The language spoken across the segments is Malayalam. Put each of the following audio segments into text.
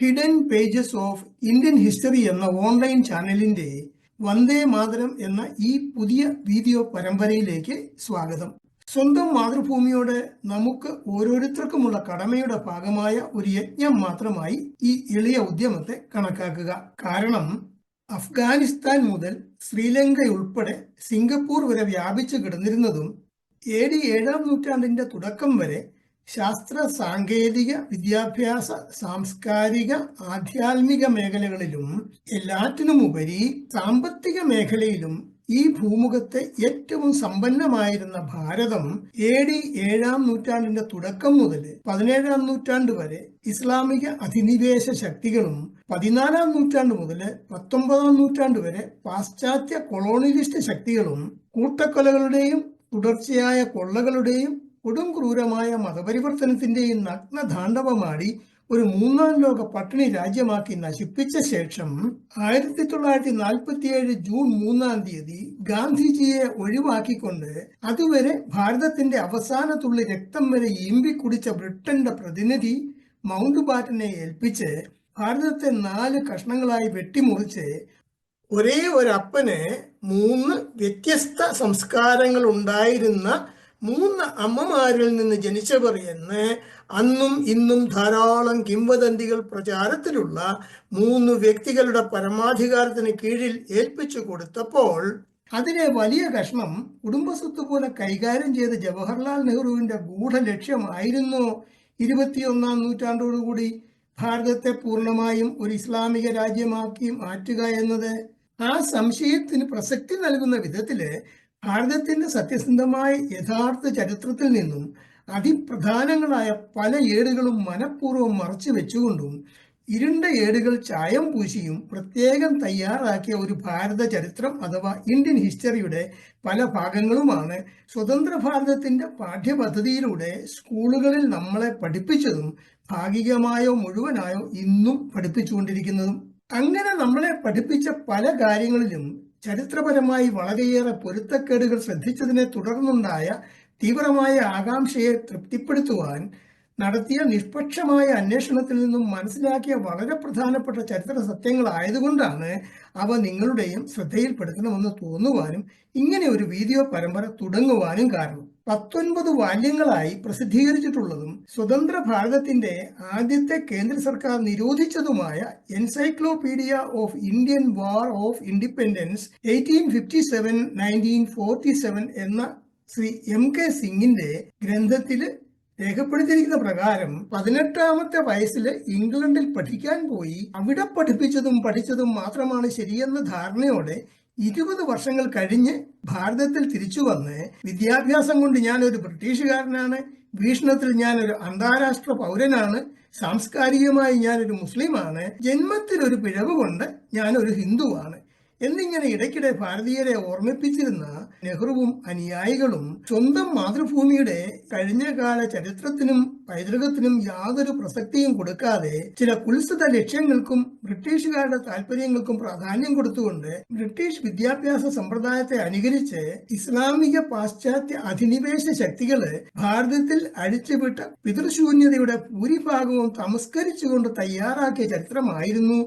Hidden pages of Indian history എന്ന ഓൺലൈൻ ചാനലിന്റെ വന്ദേ മാതരം എന്ന ഈ പുതിയ വീഡിയോ പരമ്പരയിലേക്ക് സ്വാഗതം. സ്വന്തം മാതൃഭൂമിയോട് നമുക്ക് ഓരോരുത്തർക്കുമുള്ള കടമയുടെ ഭാഗമായ ഒരു യജ്ഞം മാത്രമായി ഈ ഇളയ ഉദ്യമത്തെ കണക്കാക്കുക. കാരണം അഫ്ഗാനിസ്ഥാൻ മുതൽ ശ്രീലങ്ക ഉൾപ്പെടെ സിംഗപ്പൂർ വരെ വ്യാപിച്ചു കിടന്നിരുന്നതും എ ഡി ഏഴാം നൂറ്റാണ്ടിന്റെ തുടക്കം വരെ ശാസ്ത്ര സാങ്കേതിക വിദ്യാഭ്യാസ സാംസ്കാരിക ആധ്യാത്മിക മേഖലകളിലും എല്ലാറ്റിനുമുപരി സാമ്പത്തിക മേഖലയിലും ഈ ഭൂമുഖത്തെ ഏറ്റവും സമ്പന്നമായിരുന്ന ഭാരതം എ ഡി ഏഴാം നൂറ്റാണ്ടിന്റെ തുടക്കം മുതൽ പതിനേഴാം നൂറ്റാണ്ട് വരെ ഇസ്ലാമിക അധിനിവേശ ശക്തികളും പതിനാലാം നൂറ്റാണ്ട് മുതൽ പത്തൊമ്പതാം നൂറ്റാണ്ട് വരെ പാശ്ചാത്യ കൊളോണിയലിസ്റ്റ് ശക്തികളും കൂട്ടക്കൊലകളുടെയും തുടർച്ചയായ കൊള്ളകളുടെയും കൊടും ക്രൂരമായ മതപരിവർത്തനത്തിന്റെയും നഗ്നതാണ്ഡവമാടി ഒരു മൂന്നാം ലോക പട്ടിണി രാജ്യമാക്കി നശിപ്പിച്ച ശേഷം ആയിരത്തി തൊള്ളായിരത്തി നാൽപ്പത്തിയേഴ് ജൂൺ മൂന്നാം തീയതി ഗാന്ധിജിയെ ഒഴിവാക്കിക്കൊണ്ട് അതുവരെ ഭാരതത്തിന്റെ അവസാന തുള്ളി രക്തം വരെ ഈമ്പി കുടിച്ച ബ്രിട്ടന്റെ പ്രതിനിധി മൗണ്ട് ബാറ്റനെ ഏൽപ്പിച്ച് ഭാരതത്തെ നാല് കഷ്ണങ്ങളായി വെട്ടിമുറിച്ച് ഒരേ ഒരു അപ്പന് മൂന്ന് വ്യത്യസ്ത സംസ്കാരങ്ങൾ ഉണ്ടായിരുന്ന മൂന്ന് അമ്മമാരിൽ നിന്ന് ജനിച്ചവർ എന്ന് അന്നും ഇന്നും ധാരാളം കിംവദന്തികൾ പ്രചാരത്തിലുള്ള മൂന്ന് വ്യക്തികളുടെ പരമാധികാരത്തിന് കീഴിൽ ഏൽപ്പിച്ചു കൊടുത്തപ്പോൾ അതിലെ വലിയ കഷ്ണം കുടുംബസ്വത്ത് പോലെ കൈകാര്യം ചെയ്ത ജവഹർലാൽ നെഹ്റുവിന്റെ ഗൂഢലക്ഷ്യമായിരുന്നു. ഇരുപത്തിയൊന്നാം നൂറ്റാണ്ടോടുകൂടി ഭാരതത്തെ പൂർണമായും ഒരു ഇസ്ലാമിക രാജ്യമാക്കി മാറ്റുക എന്നത്. ആ സംശയത്തിന് പ്രസക്തി നൽകുന്ന വിധത്തിൽ ഭാരതത്തിന്റെ സത്യസന്ധമായ യഥാർത്ഥ ചരിത്രത്തിൽ നിന്നും അതിപ്രധാനങ്ങളായ പല ഏടുകളും മനഃപൂർവം മറച്ചു വെച്ചുകൊണ്ടും ഇരുണ്ട ഏടുകൾ ചായം പൂശിയും പ്രത്യേകം തയ്യാറാക്കിയ ഒരു ഭാരത ചരിത്രം അഥവാ ഇന്ത്യൻ ഹിസ്റ്ററിയുടെ പല ഭാഗങ്ങളുമാണ് സ്വതന്ത്ര ഭാരതത്തിന്റെ പാഠ്യപദ്ധതിയിലൂടെ സ്കൂളുകളിൽ നമ്മളെ പഠിപ്പിച്ചതും ഭാഗികമായോ മുഴുവനായോ ഇന്നും പഠിപ്പിച്ചുകൊണ്ടിരിക്കുന്നതും. അങ്ങനെ നമ്മളെ പഠിപ്പിച്ച പല കാര്യങ്ങളിലും ചരിത്രപരമായി വളരെയേറെ പൊരുത്തക്കേടുകൾ ശ്രദ്ധിച്ചതിനെ തുടർന്നുണ്ടായ തീവ്രമായ ആകാംക്ഷയെ തൃപ്തിപ്പെടുത്തുവാൻ നടത്തിയ നിഷ്പക്ഷമായ അന്വേഷണത്തിൽ നിന്നും മനസ്സിലാക്കിയ വളരെ പ്രധാനപ്പെട്ട ചരിത്ര സത്യങ്ങളായതുകൊണ്ടാണ് അവ നിങ്ങളുടെയും ശ്രദ്ധയിൽപ്പെടുത്തണമെന്ന് തോന്നുവാനും ഇങ്ങനെ ഒരു വീഡിയോ പരമ്പര തുടങ്ങുവാനും കാരണം. പത്തൊൻപത് വാല്യങ്ങളായി പ്രസിദ്ധീകരിച്ചിട്ടുള്ളതും സ്വതന്ത്ര ഭാരതത്തിന്റെ ആദ്യത്തെ കേന്ദ്ര സർക്കാർ നിരോധിച്ചതുമായ encyclopedia of Indian war of independence eighteen fifty seven nineteen forty seven എന്ന ശ്രീ എം കെ സിംഗിന്റെ ഗ്രന്ഥത്തിൽ രേഖപ്പെടുത്തിയിരിക്കുന്ന പ്രകാരം പതിനെട്ടാമത്തെ വയസ്സിൽ ഇംഗ്ലണ്ടിൽ പഠിക്കാൻ പോയി. അവിടെ പഠിപ്പിച്ചതും പഠിച്ചതും മാത്രമാണ് ശരിയെന്ന ധാരണയോടെ ഇരുപത് വർഷങ്ങൾ കഴിഞ്ഞ് ഭാരതത്തിൽ തിരിച്ചു വന്ന് വിദ്യാഭ്യാസം കൊണ്ട് ഞാൻ ഒരു ബ്രിട്ടീഷുകാരനാണ് വീക്ഷണത്തിൽ ഞാൻ ഒരു അന്താരാഷ്ട്ര പൗരനാണ് സാംസ്കാരികമായി ഞാൻ ഒരു മുസ്ലിമാണ് ജന്മത്തിൽ ഒരു പിഴവ് കൊണ്ട് ഒരു ഹിന്ദുവാണ്. എന്നിങ്ങനെ ഇടയ്ക്കിടെ ഭാരതീയരെ ഓർമ്മിപ്പിച്ചിരുന്ന നെഹ്റുവും അനുയായികളും സ്വന്തം മാതൃഭൂമിയുടെ കഴിഞ്ഞകാല ചരിത്രത്തിനും പൈതൃകത്തിനും യാതൊരു പ്രസക്തിയും കൊടുക്കാതെ ചില കുൽസിത ലക്ഷ്യങ്ങൾക്കും ബ്രിട്ടീഷുകാരുടെ താല്പര്യങ്ങൾക്കും പ്രാധാന്യം കൊടുത്തുകൊണ്ട് ബ്രിട്ടീഷ് വിദ്യാഭ്യാസ സമ്പ്രദായത്തെ അനുകരിച്ച് ഇസ്ലാമിക പാശ്ചാത്യ അധിനിവേശ ശക്തികൾ ഭാരതത്തിൽ അഴിച്ചുവിട്ട പിതൃശൂന്യതയുടെ ഭൂരിഭാഗവും തമസ്കരിച്ചുകൊണ്ട് തയ്യാറാക്കിയ ചരിത്രമായിരുന്നു.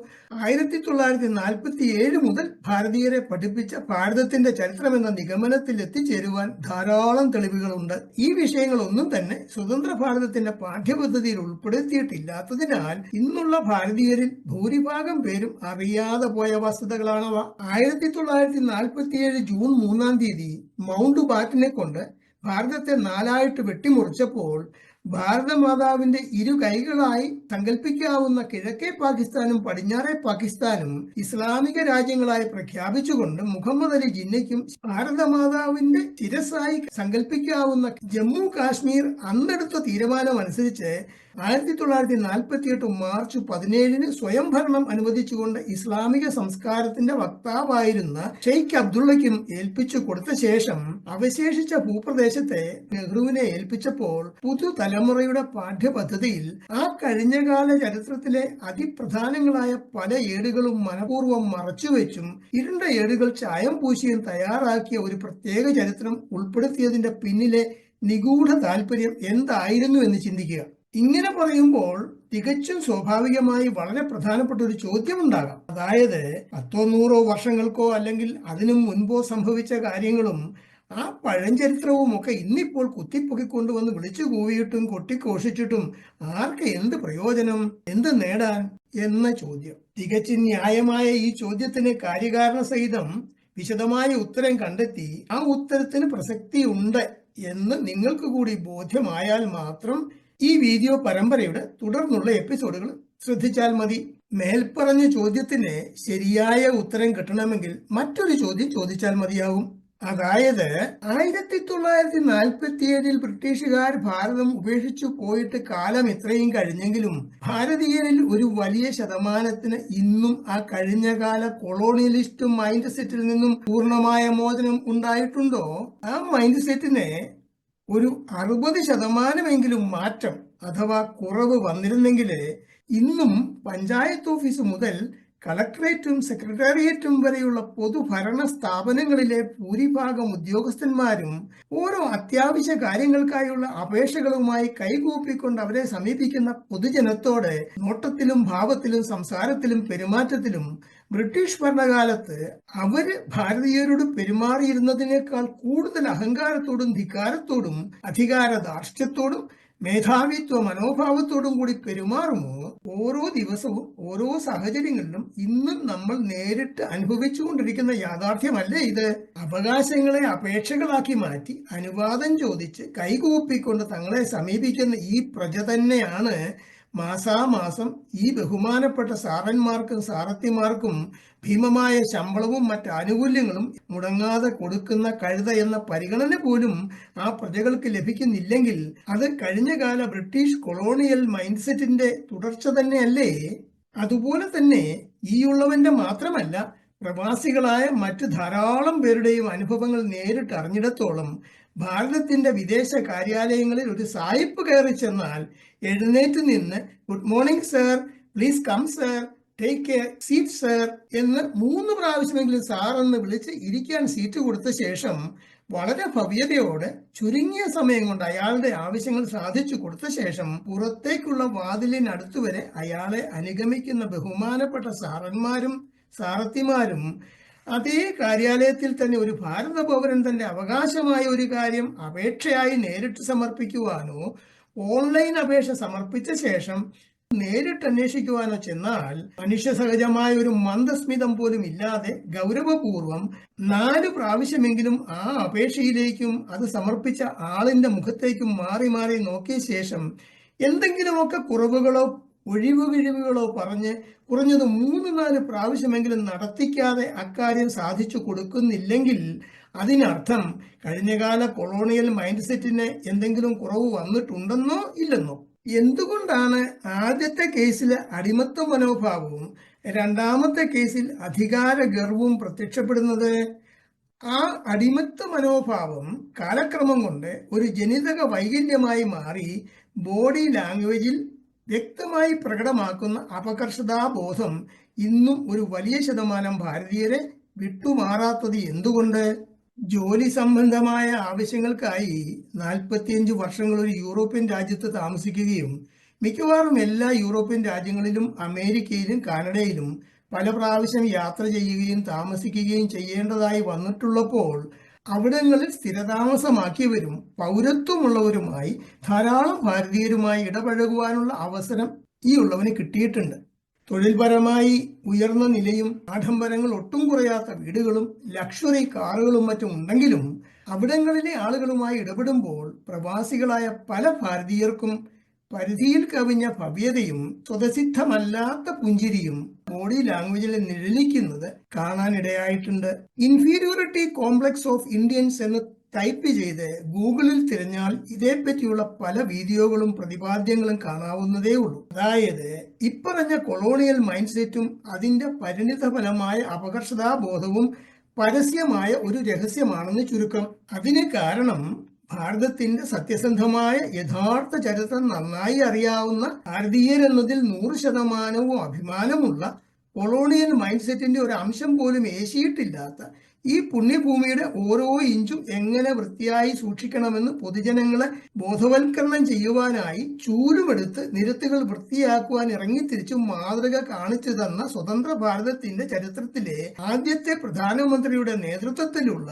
ആയിരത്തി തൊള്ളായിരത്തി നാൽപ്പത്തി ഏഴ് മുതൽ ഭാരതീയരെ പഠിപ്പിച്ച ഭാരതത്തിന്റെ ചരിത്രം എന്ന നിഗമനത്തിൽ എത്തിച്ചേരുവാൻ ധാരാളം തെളിവുകളുണ്ട്. ഈ വിഷയങ്ങളൊന്നും തന്നെ സ്വതന്ത്ര ഭാരതത്തിന്റെ പാഠ്യപദ്ധതിയിൽ ഉൾപ്പെടുത്തിയിട്ടില്ലാത്തതിനാൽ ഇന്നുള്ള ഭാരതീയരിൽ ഭൂരിഭാഗം പേരും അറിയാതെ പോയ വസ്തുതകളാണവ. ആയിരത്തി തൊള്ളായിരത്തി നാൽപ്പത്തിയേഴ് ജൂൺ മൂന്നാം തീയതി മൗണ്ട് ബാറ്റിനെ കൊണ്ട് ഭാരതത്തെ നാലായിട്ട് വെട്ടിമുറിച്ചപ്പോൾ ഭാരതമാതാവിന്റെ ഇരു കൈകളായി സങ്കല്പിക്കാവുന്ന കിഴക്കേ പാകിസ്ഥാനും പടിഞ്ഞാറേ പാകിസ്ഥാനും ഇസ്ലാമിക രാജ്യങ്ങളായി പ്രഖ്യാപിച്ചുകൊണ്ട് മുഹമ്മദ് അലി ജിന്നയ്ക്കും ഭാരതമാതാവിന്റെ ശിരസായി സങ്കല്പിക്കാവുന്ന ജമ്മു കാശ്മീർ അന്നെടുത്ത തീരുമാനം അനുസരിച്ച് ആയിരത്തി തൊള്ളായിരത്തി നാൽപ്പത്തി എട്ട് മാർച്ച് പതിനേഴിന് സ്വയംഭരണം അനുവദിച്ചുകൊണ്ട് ഇസ്ലാമിക സംസ്കാരത്തിന്റെ വക്താവായിരുന്ന ഷെയ്ഖ് അബ്ദുള്ളയ്ക്കും ഏൽപ്പിച്ചു കൊടുത്ത ശേഷം അവശേഷിച്ച ഭൂപ്രദേശത്തെ നെഹ്റുവിനെ ഏൽപ്പിച്ചപ്പോൾ പുതുതലമുറയുടെ പാഠ്യപദ്ധതിയിൽ ആ കഴിഞ്ഞകാല ചരിത്രത്തിലെ അതിപ്രധാനങ്ങളായ പല ഏടുകളും മനപൂർവം മറച്ചുവെച്ചും ഇരുണ്ട ഏടുകൾ ചായം പൂശിയും തയ്യാറാക്കിയ ഒരു പ്രത്യേക ചരിത്രം ഉൾപ്പെടുത്തിയതിന്റെ പിന്നിലെ നിഗൂഢ താല്പര്യം എന്തായിരുന്നു എന്ന് ചിന്തിക്കുക. ഇങ്ങനെ പറയുമ്പോൾ തികച്ചും സ്വാഭാവികമായി വളരെ പ്രധാനപ്പെട്ട ഒരു ചോദ്യം ഉണ്ടാകാം അതായത് പത്തോ നൂറോ വർഷങ്ങൾക്കോ അല്ലെങ്കിൽ അതിനു മുൻപോ സംഭവിച്ച കാര്യങ്ങളും ആ പഴഞ്ചരിത്രവും ഒക്കെ ഇന്നിപ്പോൾ കുത്തിപ്പൊക്കിക്കൊണ്ടുവന്ന് വിളിച്ചു കൂവിയിട്ടും കൊട്ടിഘോഷിച്ചിട്ടും ആർക്ക് എന്ത് പ്രയോജനം എന്ത് നേടാൻ എന്ന ചോദ്യം. തികച്ചും ന്യായമായ ഈ ചോദ്യത്തിന് കാര്യകാരണ സഹിതം വിശദമായ ഉത്തരം കണ്ടെത്തി ആ ഉത്തരത്തിന് പ്രസക്തിയുണ്ട് എന്ന് നിങ്ങൾക്ക് കൂടി ബോധ്യമായാൽ മാത്രം ഈ വീഡിയോ പരമ്പരയുടെ തുടർന്നുള്ള എപ്പിസോഡുകൾ ശ്രദ്ധിച്ചാൽ മതി. മേൽപ്പറഞ്ഞ ചോദ്യത്തിന് ശരിയായ ഉത്തരം കിട്ടണമെങ്കിൽ മറ്റൊരു ചോദ്യം ചോദിച്ചാൽ മതിയാവും. അതായത് ആയിരത്തി തൊള്ളായിരത്തി നാൽപ്പത്തി ഏഴിൽ ബ്രിട്ടീഷുകാർ ഭാരതം ഉപേക്ഷിച്ചു പോയിട്ട് കാലം ഇത്രയും കഴിഞ്ഞെങ്കിലും ഭാരതീയരിൽ ഒരു വലിയ ശതമാനത്തിന് ഇന്നും ആ കഴിഞ്ഞകാല കൊളോണിയലിസ്റ്റ് മൈൻഡ് സെറ്റിൽ നിന്നും പൂർണമായ മോചനം ഉണ്ടായിട്ടുണ്ടോ? ആ മൈൻഡ് സെറ്റിനെ ഒരു അറുപത് ശതമാനമെങ്കിലും മാറ്റം അഥവാ കുറവ് വന്നിരുന്നെങ്കിൽ ഇന്നും പഞ്ചായത്ത് ഓഫീസ് മുതൽ കളക്ടറേറ്റും സെക്രട്ടേറിയറ്റും വരെയുള്ള പൊതുഭരണ സ്ഥാപനങ്ങളിലെ ഭൂരിഭാഗം ഉദ്യോഗസ്ഥന്മാരും ഓരോ അത്യാവശ്യ കാര്യങ്ങൾക്കായുള്ള അപേക്ഷകളുമായി കൈകൂപ്പിക്കൊണ്ട് അവരെ സമീപിക്കുന്ന പൊതുജനത്തോട് നോട്ടത്തിലും ഭാവത്തിലും സംസാരത്തിലും പെരുമാറ്റത്തിലും ബ്രിട്ടീഷ് ഭരണകാലത്ത് അവർ ഭാരതീയരോട് പെരുമാറിയിരുന്നതിനേക്കാൾ കൂടുതൽ അഹങ്കാരത്തോടും ധിക്കാരത്തോടും അധികാര ധാർഷ്ട്യത്തോടും മേധാവിത്വ മനോഭാവത്തോടും കൂടി പെരുമാറുമോ ഓരോ ദിവസവും ഓരോ സാഹചര്യങ്ങളിലും ഇന്നും നമ്മൾ നേരിട്ട് അനുഭവിച്ചുകൊണ്ടിരിക്കുന്ന യാഥാർത്ഥ്യമല്ലേ ഇത്? അവകാശങ്ങളെ അപേക്ഷകളാക്കി മാറ്റി അനുവാദം ചോദിച്ച് കൈകൂപ്പിക്കൊണ്ട് തങ്ങളെ സമീപിക്കുന്ന ഈ പ്രജ തന്നെയാണ് മാസാമാസം ഈ ബഹുമാനപ്പെട്ട സാറന്മാർക്കും സാറത്തിമാർക്കും ഭീമമായ ശമ്പളവും മറ്റു ആനുകൂല്യങ്ങളും മുടങ്ങാതെ കൊടുക്കുന്ന കഴുത എന്ന പരിഗണന പോലും ആ പ്രജകൾക്ക് ലഭിക്കുന്നില്ലെങ്കിൽ അത് കഴിഞ്ഞകാല ബ്രിട്ടീഷ് കൊളോണിയൽ മൈൻഡ്സെറ്റിന്റെ തുടർച്ച തന്നെയല്ലേ? അതുപോലെ തന്നെ ഈ ഉള്ളവന്റെ മാത്രമല്ല പ്രവാസികളായ മറ്റ് ധാരാളം പേരുടെയും അനുഭവങ്ങൾ നേരിട്ട് അറിഞ്ഞിടത്തോളം ഭാരതത്തിന്റെ വിദേശ കാര്യാലയങ്ങളിൽ ഒരു സായിപ്പ് കയറി ചെന്നാൽ എഴുന്നേറ്റ് നിന്ന് good morning sir please come sir take care seat sir എന്ന് മൂന്ന് പ്രാവശ്യമെങ്കിലും സാർ എന്ന് വിളിച്ച് ഇരിക്കാൻ സീറ്റ് കൊടുത്ത ശേഷം വളരെ ഭവ്യതയോടെ ചുരുങ്ങിയ സമയം കൊണ്ട് അയാളുടെ ആവശ്യങ്ങൾ സാധിച്ചു കൊടുത്ത ശേഷം പുറത്തേക്കുള്ള വാതിലിനടുത്തുവരെ അയാളെ അനുഗമിക്കുന്ന ബഹുമാനപ്പെട്ട സാറന്മാരും സാറത്തിമാരും അതേ കാര്യാലയത്തിൽ തന്നെ ഒരു ഭാരത പൗരൻ തന്റെ അവകാശമായ ഒരു കാര്യം അപേക്ഷയായി നേരിട്ട് സമർപ്പിക്കുവാനോ ഓൺലൈൻ അപേക്ഷ സമർപ്പിച്ച ശേഷം നേരിട്ട് അന്വേഷിക്കുവാനോ ചെന്നാൽ മനുഷ്യ സഹജമായ ഒരു മന്ദസ്മിതം പോലും ഇല്ലാതെ ഗൗരവപൂർവം നാല് പ്രാവശ്യമെങ്കിലും ആ അപേക്ഷയിലേക്കും അത് സമർപ്പിച്ച ആളിന്റെ മുഖത്തേക്കും മാറി മാറി നോക്കിയ ശേഷം എന്തെങ്കിലുമൊക്കെ കുറവുകളോ ഒഴിവ് കിഴിവുകളോ പറഞ്ഞ് കുറഞ്ഞത് മൂന്ന് നാല് പ്രാവശ്യമെങ്കിലും നടത്തിക്കാതെ അക്കാര്യം സാധിച്ചു കൊടുക്കുന്നില്ലെങ്കിൽ അതിനർത്ഥം കഴിഞ്ഞകാല കൊളോണിയൽ മൈൻഡ് സെറ്റിന് എന്തെങ്കിലും കുറവ് വന്നിട്ടുണ്ടെന്നോ ഇല്ലെന്നോ? എന്തുകൊണ്ടാണ് ആദ്യത്തെ കേസിൽ അടിമത്ത മനോഭാവവും രണ്ടാമത്തെ കേസിൽ അധികാര ഗർവവും പ്രത്യക്ഷപ്പെടുന്നത്? ആ അടിമത്ത മനോഭാവം കാലക്രമം കൊണ്ട് ഒരു ജനിതക വൈകല്യമായി മാറി ബോഡി ലാംഗ്വേജിൽ വ്യക്തമായി പ്രകടമാക്കുന്ന അപകർഷതാബോധം ഇന്നും ഒരു വലിയ ശതമാനം ഭാരതീയരെ വിട്ടുമാറാത്തത് എന്തുകൊണ്ട്? ജോലി സംബന്ധമായ ആവശ്യങ്ങൾക്കായി നാൽപ്പത്തിയഞ്ച് വർഷങ്ങൾ ഒരു യൂറോപ്യൻ രാജ്യത്ത് താമസിക്കുകയും മിക്കവാറും എല്ലാ യൂറോപ്യൻ രാജ്യങ്ങളിലും അമേരിക്കയിലും കാനഡയിലും പല പ്രാവശ്യം യാത്ര ചെയ്യുകയും താമസിക്കുകയും ചെയ്യേണ്ടതായി വന്നിട്ടുള്ളപ്പോൾ അവിടങ്ങളിൽ സ്ഥിരതാമസമാക്കിയവരും പൗരത്വമുള്ളവരുമായി ധാരാളം ഭാരതീയരുമായി ഇടപഴകുവാനുള്ള അവസരം ഈ ഉള്ളവന് കിട്ടിയിട്ടുണ്ട്. തൊഴിൽപരമായി ഉയർന്ന നിലയും ആഡംബരങ്ങൾ ഒട്ടും കുറയാത്ത വീടുകളും ലക്ഷറി കാറുകളും മറ്റും ഉണ്ടെങ്കിലും അവിടങ്ങളിലെ ആളുകളുമായി ഇടപെടുമ്പോൾ പ്രവാസികളായ പല ഭാരതീയർക്കും പരിധിയിൽ കവിഞ്ഞ ഭവ്യതയും സ്വതസിദ്ധമല്ലാത്ത പുഞ്ചിരിയും ബോഡി ലാംഗ്വേജിൽ നിഴലിക്കുന്നത് കാണാനിടയായിട്ടുണ്ട്. ഇൻഫീരിയോറിറ്റി കോംപ്ലക്സ് ഓഫ് ഇന്ത്യൻസ് എന്ന് ടൈപ്പ് ചെയ്ത് ഗൂഗിളിൽ തിരഞ്ഞാൽ ഇതേപ്പറ്റിയുള്ള പല വീഡിയോകളും പ്രതിപാദ്യങ്ങളും കാണാവുന്നതേ ഉള്ളൂ. അതായത് ഇപ്പറഞ്ഞ കൊളോണിയൽ മൈൻഡ് സെറ്റും അതിന്റെ പരിണിത ഫലമായ അപകർഷതാബോധവും പരസ്യമായ ഒരു രഹസ്യമാണെന്ന് ചുരുക്കം. അതിന് കാരണം ഭാരതത്തിന്റെ സത്യസന്ധമായ യഥാർത്ഥ ചരിത്രം നന്നായി അറിയാവുന്ന ഭാരതീയരെന്നതിൽ നൂറ് ശതമാനവും അഭിമാനമുള്ള കൊളോണിയൽ മൈൻഡ് സെറ്റിന്റെ ഒരു അംശം പോലും ഏശിയിട്ടില്ലാത്ത ഈ പുണ്യഭൂമിയുടെ ഓരോ ഇഞ്ചും എങ്ങനെ വൃത്തിയായി സൂക്ഷിക്കണമെന്ന് പൊതുജനങ്ങളെ ബോധവൽക്കരണം ചെയ്യുവാനായി ചൂലുമെടുത്ത് നിരത്തുകൾ വൃത്തിയാക്കുവാൻ ഇറങ്ങിത്തിരിച്ചു മാതൃക കാണിച്ചു തന്ന സ്വതന്ത്ര ഭാരതത്തിന്റെ ചരിത്രത്തിലെ ആദ്യത്തെ പ്രധാനമന്ത്രിയുടെ നേതൃത്വത്തിലുള്ള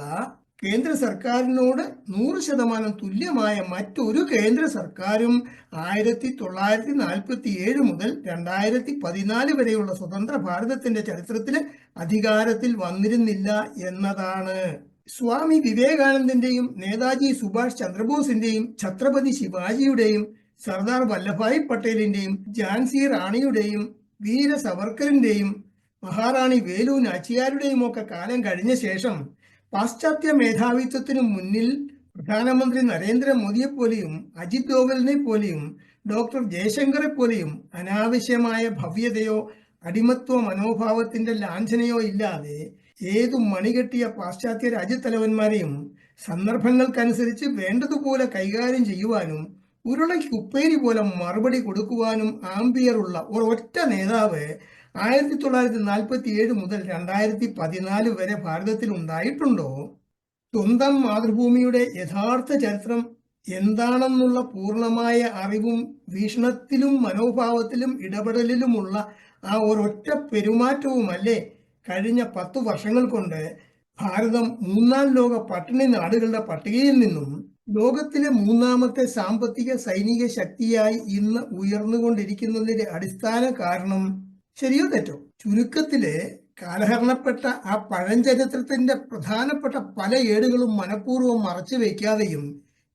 കേന്ദ്ര സർക്കാരിനോട് നൂറ് ശതമാനം തുല്യമായ മറ്റൊരു കേന്ദ്ര സർക്കാരും ആയിരത്തി തൊള്ളായിരത്തി നാൽപ്പത്തി ഏഴ് മുതൽ രണ്ടായിരത്തി പതിനാല് വരെയുള്ള സ്വതന്ത്ര ഭാരതത്തിന്റെ ചരിത്രത്തിൽ അധികാരത്തിൽ വന്നിരുന്നില്ല എന്നതാണ്. സ്വാമി വിവേകാനന്ദന്റെയും നേതാജി സുഭാഷ് ചന്ദ്രബോസിന്റെയും ഛത്രപതി ശിവാജിയുടെയും സർദാർ വല്ലഭായ് പട്ടേലിന്റെയും ഝാൻസി റാണിയുടെയും വീര സവർക്കറിന്റെയും മഹാറാണി വേലു നാച്ചിയാരുടെയും ഒക്കെ കാലം കഴിഞ്ഞ ശേഷം പാശ്ചാത്യ മേധാവിത്വത്തിനു മുന്നിൽ പ്രധാനമന്ത്രി നരേന്ദ്രമോദിയെ പോലെയും അജിത് ഡോവലിനെ പോലെയും ഡോക്ടർ ജയശങ്കറെ പോലെയും അനാവശ്യമായ ഭവ്യതയോ അടിമത്വ മനോഭാവത്തിന്റെ ലാഞ്ചനയോ ഇല്ലാതെ ഏതു മണികെട്ടിയ പാശ്ചാത്യ രാജ്യത്തലവന്മാരെയും സന്ദർഭങ്ങൾക്കനുസരിച്ച് വേണ്ടതുപോലെ കൈകാര്യം ചെയ്യുവാനും ഉരുളയ്ക്ക് ഉപ്പേരി പോലെ മറുപടി കൊടുക്കുവാനും ആംബിയറുള്ള ഒരൊറ്റ നേതാവ് ആയിരത്തി തൊള്ളായിരത്തി നാൽപ്പത്തി ഏഴ് മുതൽ രണ്ടായിരത്തി പതിനാല് വരെ ഭാരതത്തിൽ ഉണ്ടായിട്ടുണ്ടോ? സ്വന്തം മാതൃഭൂമിയുടെ യഥാർത്ഥ ചരിത്രം എന്താണെന്നുള്ള പൂർണമായ അറിവും വീക്ഷണത്തിലും മനോഭാവത്തിലും ഇടപെടലിലുമുള്ള ആ ഒരൊറ്റ പെരുമാറ്റവുമല്ലേ? കഴിഞ്ഞ പത്തു വർഷങ്ങൾ കൊണ്ട് ഭാരതം മൂന്നാം ലോക പട്ടിണി നാടുകളുടെ പട്ടികയിൽ നിന്നും ലോകത്തിലെ മൂന്നാമത്തെ സാമ്പത്തിക സൈനിക ശക്തിയായി ഇന്ന് ഉയർന്നുകൊണ്ടിരിക്കുന്നതിന്റെ അടിസ്ഥാന കാരണം ശരിയോ തെറ്റോ? ചുരുക്കത്തിൽ കാലഹരണപ്പെട്ട ആ പഴഞ്ചരിത്രത്തിന്റെ പ്രധാനപ്പെട്ട പല ഏടുകളും മനഃപൂർവം മറച്ചു വയ്ക്കാതെയും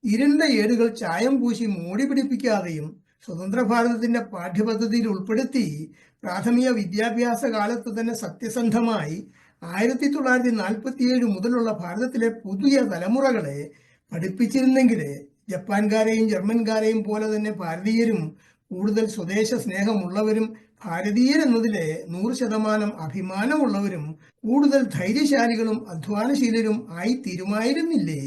ഇരുണ്ട ഏടുകൾ ചായം പൂശി മൂടി പിടിപ്പിക്കാതെയും സ്വതന്ത്ര ഭാരതത്തിന്റെ പാഠ്യപദ്ധതിയിൽ ഉൾപ്പെടുത്തി പ്രാഥമിക വിദ്യാഭ്യാസ കാലത്ത് തന്നെ സത്യസന്ധമായി ആയിരത്തി തൊള്ളായിരത്തി നാൽപ്പത്തിയേഴ് മുതലുള്ള ഭാരതത്തിലെ പുതിയ തലമുറകളെ പഠിപ്പിച്ചിരുന്നെങ്കിൽ ജപ്പാൻകാരെയും ജർമ്മൻകാരെയും പോലെ തന്നെ ഭാരതീയരും കൂടുതൽ സ്വദേശ സ്നേഹമുള്ളവരും ഭാരതീയരെന്നതിലെ നൂറ് ശതമാനം അഭിമാനമുള്ളവരും കൂടുതൽ ധൈര്യശാലികളും അധ്വാനശീലരും ആയി തീരുമായിരുന്നില്ലേ?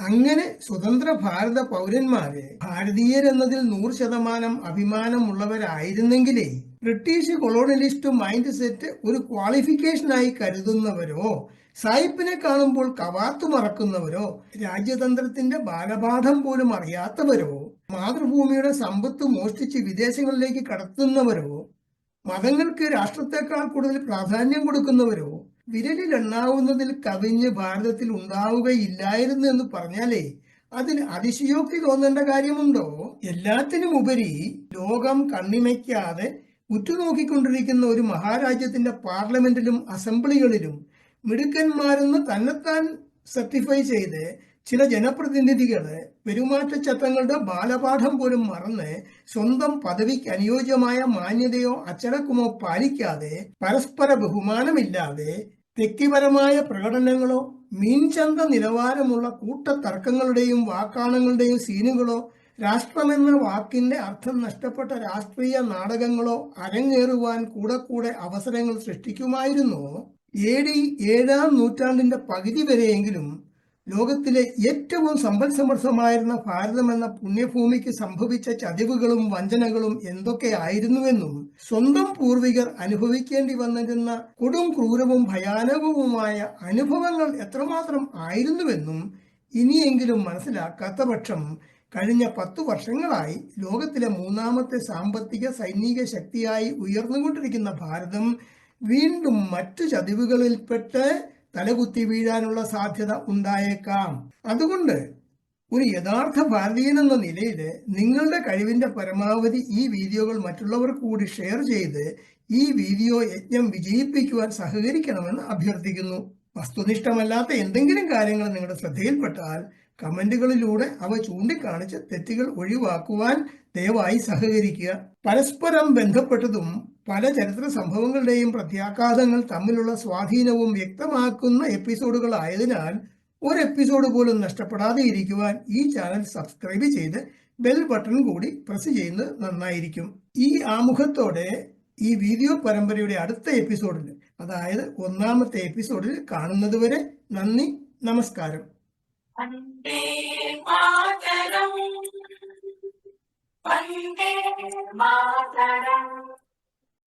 അങ്ങനെ സ്വതന്ത്ര ഭാരത പൗരന്മാരെ ഭാരതീയരെന്നതിൽ നൂറ് ശതമാനം അഭിമാനമുള്ളവരായിരുന്നെങ്കിലേ ബ്രിട്ടീഷ് കൊളോണിയലിസ്റ്റ് മൈൻഡ് സെറ്റ് ഒരു ക്വാളിഫിക്കേഷനായി കരുതുന്നവരോ സായിപ്പിനെ കാണുമ്പോൾ കവാത്തു മറക്കുന്നവരോ രാജ്യതന്ത്രത്തിന്റെ ബാലപാഠം പോലും അറിയാത്തവരോ മാതൃഭൂമിയുടെ സമ്പത്ത് മോഷ്ടിച്ച് വിദേശങ്ങളിലേക്ക് കടത്തുന്നവരോ മതങ്ങൾക്ക് രാഷ്ട്രത്തെക്കാൾ കൂടുതൽ പ്രാധാന്യം കൊടുക്കുന്നവരോ വിരലിൽ എണ്ണാവുന്നതിൽ കവിഞ്ഞ് ഭാരതത്തിൽ ഉണ്ടാവുകയില്ലായിരുന്നു എന്ന് പറഞ്ഞാലേ അതിന് അതിശയോക്തി തോന്നേണ്ട കാര്യമുണ്ടോ? എല്ലാത്തിനും ഉപരി ലോകം കണ്ണിമയ്ക്കാതെ ഉറ്റുനോക്കിക്കൊണ്ടിരിക്കുന്ന ഒരു മഹാരാജ്യത്തിന്റെ പാർലമെന്റിലും അസംബ്ലികളിലും മിടുക്കന്മാരെന്ന് തന്നെത്താൻ സർട്ടിഫൈ ചെയ്ത് ചില ജനപ്രതിനിധികൾ പെരുമാറ്റച്ചട്ടങ്ങളുടെ ബാലപാഠം പോലും മറന്ന് സ്വന്തം പദവിക്ക് അനുയോജ്യമായ മാന്യതയോ അച്ചടക്കമോ പാലിക്കാതെ പരസ്പര ബഹുമാനമില്ലാതെ വ്യക്തിപരമായ പ്രകടനങ്ങളോ മീൻചന്ത നിലവാരമുള്ള കൂട്ടത്തർക്കങ്ങളുടെയും വാക്കാണങ്ങളുടെയും സീനുകളോ രാഷ്ട്രമെന്ന വാക്കിന്റെ അർത്ഥം നഷ്ടപ്പെട്ട രാഷ്ട്രീയ നാടകങ്ങളോ അരങ്ങേറുവാൻ കൂടെ കൂടെ അവസരങ്ങൾ സൃഷ്ടിക്കുമായിരുന്നു. എ ഡി ഏഴാം നൂറ്റാണ്ടിന്റെ പകുതി വരെയെങ്കിലും ലോകത്തിലെ ഏറ്റവും സമ്പൽ സമൃദ്ധമായിരുന്ന ഭാരതം എന്ന പുണ്യഭൂമിക്ക് സംഭവിച്ച ചതിവുകളും വഞ്ചനകളും എന്തൊക്കെയായിരുന്നുവെന്നും സ്വന്തം പൂർവികർ അനുഭവിക്കേണ്ടി വന്നിരുന്ന കൊടും ക്രൂരവും ഭയാനകവുമായ അനുഭവങ്ങൾ എത്രമാത്രം ആയിരുന്നുവെന്നും ഇനിയെങ്കിലും മനസ്സിലാക്കാത്ത പക്ഷം കഴിഞ്ഞ പത്തു വർഷങ്ങളായി ലോകത്തിലെ മൂന്നാമത്തെ സാമ്പത്തിക സൈനിക ശക്തിയായി ഉയർന്നുകൊണ്ടിരിക്കുന്ന ഭാരതം വീണ്ടും മറ്റു ചതിവുകളിൽപ്പെട്ട് തലകുത്തി വീഴാനുള്ള സാധ്യത ഉണ്ടായേക്കാം. അതുകൊണ്ട് ഒരു യഥാർത്ഥ ഭാരതീയൻ എന്ന നിലയിൽ നിങ്ങളുടെ കഴിവിന്റെ പരമാവധി ഈ വീഡിയോകൾ മറ്റുള്ളവർക്ക് കൂടി ഷെയർ ചെയ്ത് ഈ വീഡിയോ യജ്ഞം വിജയിപ്പിക്കുവാൻ സഹകരിക്കണമെന്ന് അഭ്യർത്ഥിക്കുന്നു. വസ്തുനിഷ്ഠമല്ലാത്ത എന്തെങ്കിലും കാര്യങ്ങൾ നിങ്ങളുടെ ശ്രദ്ധയിൽപ്പെട്ടാൽ കമന്റുകളിലൂടെ അവ ചൂണ്ടിക്കാണിച്ച് തെറ്റുകൾ ഒഴിവാക്കുവാൻ ദയവായി സഹകരിക്കുക. പരസ്പരം ബന്ധപ്പെട്ടതും പല ചരിത്ര സംഭവങ്ങളുടെയും പ്രത്യാഘാതങ്ങൾ തമ്മിലുള്ള സ്വാധീനവും വ്യക്തമാക്കുന്ന എപ്പിസോഡുകളായതിനാൽ ഒരു എപ്പിസോഡ് പോലും നഷ്ടപ്പെടാതെ ഇരിക്കുവാൻ ഈ ചാനൽ സബ്സ്ക്രൈബ് ചെയ്ത് ബെൽ ബട്ടൺ കൂടി പ്രസ് ചെയ്യുന്നത് നന്നായിരിക്കും. ഈ ആമുഖത്തോടെ ഈ വീഡിയോ പരമ്പരയുടെ അടുത്ത എപ്പിസോഡിൽ അതായത് ഒന്നാമത്തെ എപ്പിസോഡിൽ കാണുന്നതുവരെ നന്ദി നമസ്കാരം. വന്ദേ മാതരം.